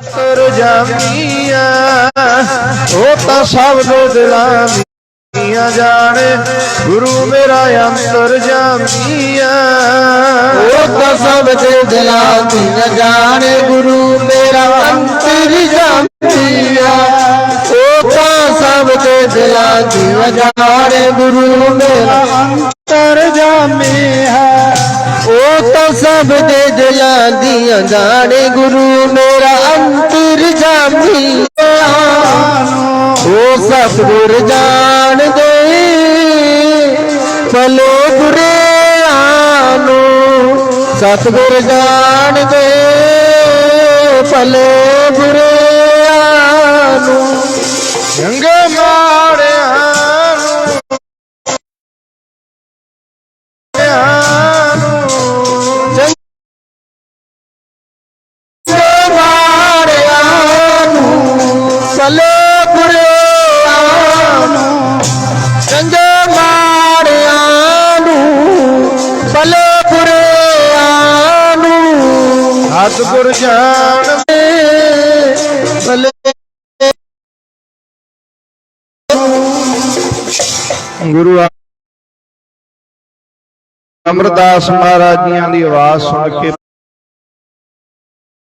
ਤਰ ਜਾਮੀਆਂ ਉਹ ਤਾਂ ਸਭ ਦੇ ਦਿਲਾਂ ਦੀਆਂ ਜਾਣੇ, ਗੁਰੂ ਮੇਰਾ ਅੰਤਰ ਜਾਮੀਆਂ ਉਹ ਤਾਂ ਸਭ ਦੇ ਦਿਲਾਂ ਦੀਆਂ ਜਾਣੇ, ਗੁਰੂ ਮੇਰਾ ਅੰਤਰ ਜਾਮੀਆ ਉਹ ਤਾਂ ਸਭ ਦੇ ਦਿਲਾਂ ਦੀਆਂ ਜਾਣੇ, ਗੁਰੂ ਮੇਰਾ ਅੰਤਰ ਜਾਮੀਆ ਸਭ ਦੇ ਦਿਲਾਂ ਦੀਆਂ ਜਾਣੇ ਗੁਰੂ, ਮੇਰਾ ਅੰਤਰ ਜਾਮੀਆ ਉਹ ਸਤਿਗੁਰ ਜਾਣਦੇ ਭਲੇ ਬੁਰਿਆਂ ਨੂੰ। ਸਤਿਗੁਰ ਜਾਣਦੇ ਭਲੇ ਬੁਰੇ ਸਤਿਗੁਰ ਜਾਣ ਭਲੇ। ਗੁਰੂ ਅਮਰਦਾਸ ਮਹਾਰਾਜ ਜੀਆਂ ਦੀ ਆਵਾਜ਼ ਸੁਣ ਕੇ